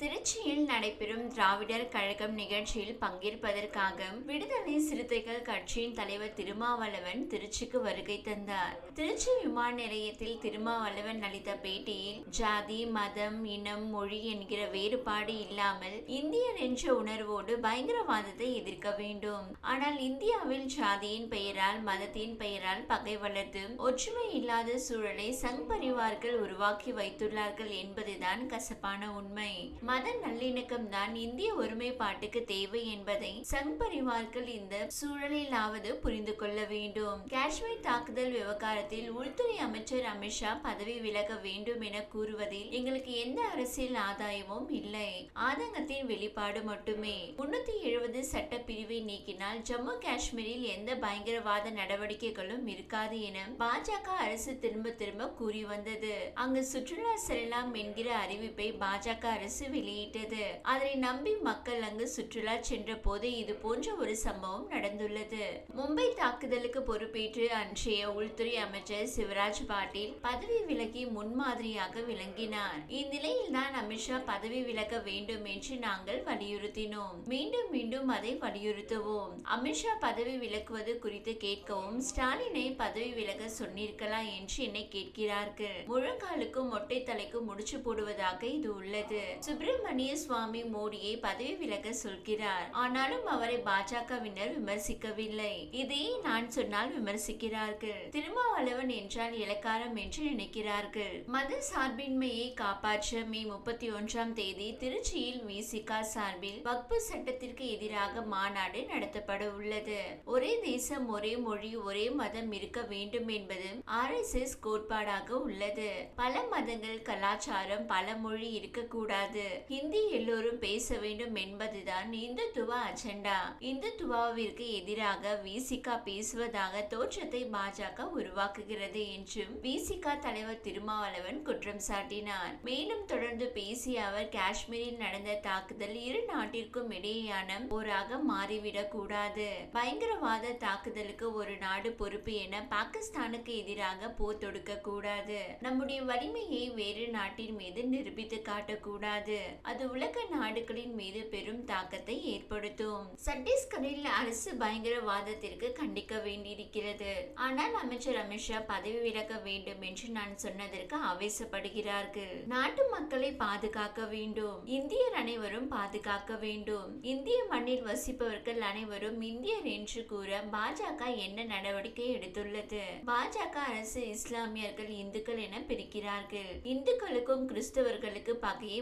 திருச்சியில் நடைபெறும் திராவிடர் கழகம் நிகழ்ச்சியில் பங்கேற்பதற்காக விடுதலை சிறுத்தைகள் கட்சியின் தலைவர் திருமாவளவன் திருச்சிக்கு வருகை தந்தார். திருச்சி விமான நிலையத்தில் திருமாவளவன் அளித்த பேட்டியில் ஜாதி மதம் இனம் மொழி என்கிற வேறுபாடு இல்லாமல் இந்தியர் என்ற உணர்வோடு பயங்கரவாதத்தை எதிர்க்க வேண்டும். ஆனால் இந்தியாவில் ஜாதியின் பெயரால் மதத்தின் பெயரால் பகை வளர்த்து ஒற்றுமை இல்லாத சூழலை சங் பரிவார்கள் உருவாக்கி வைத்துள்ளார்கள் என்பதுதான் கசப்பான உண்மை. மத நல்லிணக்கம் தான் இந்திய ஒருமைப்பாட்டுக்கு தேவை என்பதை சங் பரிவார்கள் இந்த சூழலிலாவது புரிந்து கொள்ள வேண்டும். காஷ்மீர் தாக்குதல் விவகாரத்தில் உள்துறை அமைச்சர் அமித்ஷா பதவி விலக வேண்டும் என கூறுவதில் எங்களுக்கு எந்த அரசியல் ஆதாயமும் இல்லை. ஆதங்கத்தின் வெளிப்பாடு மட்டுமே. முன்னூத்தி எழுபது சட்ட பிரிவை நீக்கினால் ஜம்மு காஷ்மீரில் எந்த பயங்கரவாத நடவடிக்கைகளும் இருக்காது என பாஜக அரசு திரும்ப திரும்ப கூறி வந்தது. அங்கு சுற்றுலா செல்லலாம் என்கிற அறிவிப்பை பாஜக அரசு வெளியிட்டது. அதனை நம்பி மக்கள் அங்கு சுற்றுலா சென்ற போது இது போன்ற ஒரு சம்பவம் நடந்துள்ளது. மும்பை தாக்குதலுக்கு பொறுப்பேற்று அன்றைய உள்துறை அமைச்சர் சிவராஜ் பாட்டீல் பதவி விலகி முன்மாதிரியாக விளங்கினார். இந்நிலையில் தான் அமித்ஷா பதவி விலக வேண்டும் என்று நாங்கள் வலியுறுத்தினோம். மீண்டும் மீண்டும் அதை வலியுறுத்துவோம். அமித்ஷா பதவி விலக்குவது குறித்து கேட்கவும் ஸ்டாலினை பதவி விலக சொன்னீர்களா என்று என்னை கேட்கிறார்கள். முழங்காலுக்கும் மொட்டை தலைக்கும் முடிச்சு போடுவதாக இது உள்ளது. சுப்பிரமணிய சுவாமி மோடியை பதவி விலக சொல்கிறார். ஆனாலும் அவரை பாஜகவினர் விமர்சிக்கவில்லை. இதையே நான் சொன்னால் விமர்சிக்கிறார்கள். திருமாவளவன் என்றால் இலக்காரம் என்று நினைக்கிறார்கள். மத சார்பின்மையை காப்பாற்ற மே முப்பத்தி ஒன்றாம் தேதி திருச்சியில் விசிகா சார்பில் வக்பு சட்டத்திற்கு எதிராக மாநாடு நடத்தப்பட உள்ளது. ஒரே தேசம் ஒரே மொழி ஒரே மதம் இருக்க வேண்டும் என்பது ஆர் எஸ் எஸ் கோட்பாடாக உள்ளது. பல மதங்கள் கலாச்சாரம் பல மொழி இருக்கக்கூடாது. ஹிந்தி எல்லோரும் பேச வேண்டும் என்பதுதான் இந்துத்துவ அஜெண்டா. இந்துத்துவாவிற்கு எதிராக விசிகா பேசுவதாக தோற்றத்தை பாஜக உருவாக்குகிறது என்றும் விசிகா தலைவர் திருமாவளவன் குற்றம் சாட்டினார். மேலும் தொடர்ந்து பேசிய அவர் காஷ்மீரில் நடந்த தாக்குதல் இரு நாட்டிற்கும் இடையேயான போராக மாறிவிடக் கூடாது. பயங்கரவாத தாக்குதலுக்கு ஒரு நாடு பொறுப்பு என பாகிஸ்தானுக்கு எதிராக போர் தொடுக்க கூடாது. நம்முடைய வலிமையை வேறு நாட்டின் மீது நிரூபித்து காட்டக்கூடாது அது உலக நாடுகளின் மீது பெரும் தாக்கத்தை ஏற்படுத்தும். சட்டீஸ்கரில் அரசு பயங்கரவாதத்திற்கு கண்டிக்க வேண்டியிருக்கிறது. ஆனால் அமைச்சர் அமித்ஷா பதவி விலக வேண்டும் என்று நான் சொன்னதற்கு ஆவேசப்படுகிறார்கள். நாட்டு மக்களை பாதுகாக்க வேண்டும். இந்தியர் அனைவரும் பாதுகாக்க வேண்டும். இந்திய மண்ணில் வசிப்பவர்கள் அனைவரும் இந்தியர் என்று கூற பாஜக என்ன நடவடிக்கை எடுத்துள்ளது? பாஜக அரசு இஸ்லாமியர்கள் இந்துக்கள் என பிரிக்கிறார்கள். இந்துக்களுக்கும் கிறிஸ்தவர்களுக்கு பகையை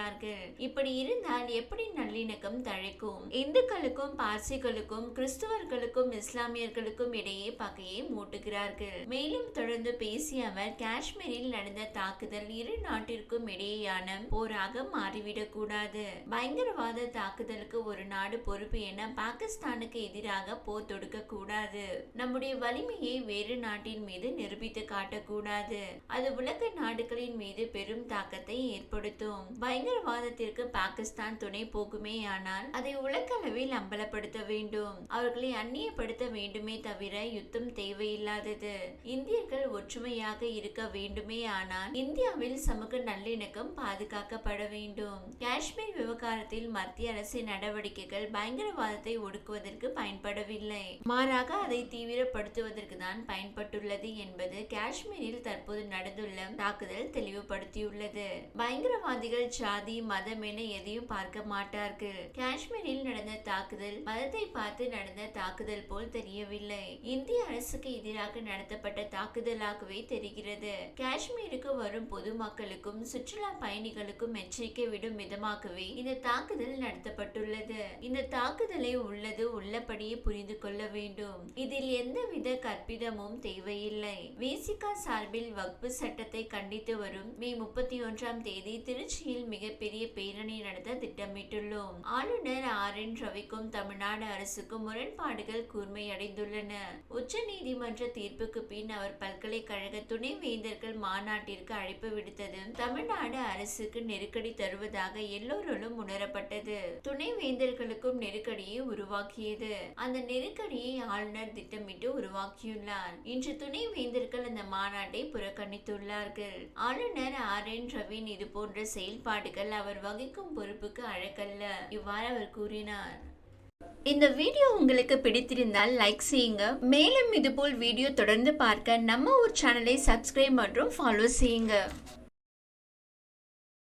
மூட்டுகிறார்கள் இப்படி இருந்தால் எப்படி நல்லிணக்கம் தழைக்கும்? இந்துக்களுக்கும் பார்சிகளுக்கும் கிறிஸ்துவர்களுக்கும் இஸ்லாமியர்களுக்கும் இடையே பகையை மூட்டுகிறார்கள். மேலும் தொடர்ந்து பேசிய அவர் காஷ்மீரில் நடந்த தாக்குதல் இரு நாட்டிற்கும் இடையேயான போராக மாறிவிடக் கூடாது. பயங்கரவாத தாக்குதலுக்கு ஒரு நாடு பொறுப்பு என பாகிஸ்தானுக்கு எதிராக போர் தொடுக்க கூடாது. நம்முடைய வலிமையை வேறு நாட்டின் மீது நிரூபித்து காட்டக்கூடாது அது உலக நாடுகளின் மீது பெரும் தாக்கத்தை ஏற்படுத்தும். பயங்கரவாதத்திற்கு பாகிஸ்தான் துணை போகுமே ஆனால் அதை உலக அளவில் அம்பலப்படுத்த வேண்டும். அவர்களை அந்நியப்படுத்த வேண்டுமே தவிர யுத்தம் தேவையில்லாதது. இந்தியர்கள் ஒற்றுமையாக இருக்க வேண்டுமே ஆனால் இந்தியாவில் சமூக நல்லிணக்கம் பாதுகாக்கப்பட வேண்டும். காஷ்மீர் விவகாரத்தில் மத்திய அரசின் நடவடிக்கைகள் பயங்கரவாதத்தை ஒடுக்குவதற்கு பயன்படவில்லை. மாறாக அதை தீவிரப்படுத்துவதற்கு தான் பயன்பட்டுள்ளது என்பது காஷ்மீரில் தற்போது நடந்துள்ள தாக்குதல் தெளிவுபடுத்தியுள்ளது. பயங்கரவாதிகள் ஜாதி மதம் என எதையும் பார்க்க மாட்டார்கள். காஷ்மீரில் நடந்த தாக்குதல் மதத்தை பார்த்து நடந்த தாக்குதல் போல் தெரியவில்லை. இந்திய அரசுக்கு எதிராக நடத்தப்பட்ட தாக்குதலாகவே தெரிகிறது. காஷ்மீருக்கு வரும் பொதுமக்களுக்கும் சுற்றுலா பயணிகளுக்கும் எச்சரிக்கை விடும் விதமாகவே இந்த தாக்குதல் நடத்தப்பட்டுள்ளது. இந்த தாக்குதலை உள்ளது உள்ளபடியே புரிந்து கொள்ள வேண்டும். இதில் எந்தவித கற்பிதமும் தேவையில்லை. விசிகா சார்பில் வக்பு சட்டத்தை கண்டித்து வரும் மே முப்பத்தி ஒன்றாம் தேதி திருச்சியில் மிகப்பெரிய பேரணி நடத்த திட்டமிட்டுள்ளோம். ஆளுநர் ஆர். என். ரவிக்கும் தமிழ்நாடு அரசுக்கும் முரண்பாடுகள் கூர்மையடைந்துள்ளன. உச்ச நீதிமன்ற தீர்ப்புக்கு பின் அவர் பல்கலைக்கழக துணை வேந்தர்கள் மாநாட்டிற்கு அழைப்பு விடுத்ததும் தமிழ்நாடு அரசுக்கு நெருக்கடி தருவதாக எல்லோராலும் உணரப்பட்டது. துணை வேந்தர்களுக்கும் நெருக்கடியை உருவாக்கியது. அந்த நெருக்கடியை ஆளுநர் திட்டமிட்டு உருவாக்கியுள்ளார். இன்று துணை வேந்தர்கள் அந்த மாநாட்டை புறக்கணித்துள்ளார்கள். ஆளுநர் ஆர். என். ரவின் இது போன்ற செயல்பாடுகள் அவர் வகிக்கும் பொறுப்புக்கு அழகல்ல இவ்வாறு அவர் கூறினார். இந்த வீடியோ உங்களுக்கு பிடித்திருந்தால் லைக் செய்யுங்க. மேலும் இதுபோல் வீடியோ தொடர்ந்து பார்க்க நம்ம ஒரு சேனலை சப்ஸ்கிரைப் மற்றும் ஃபாலோ செய்யுங்க.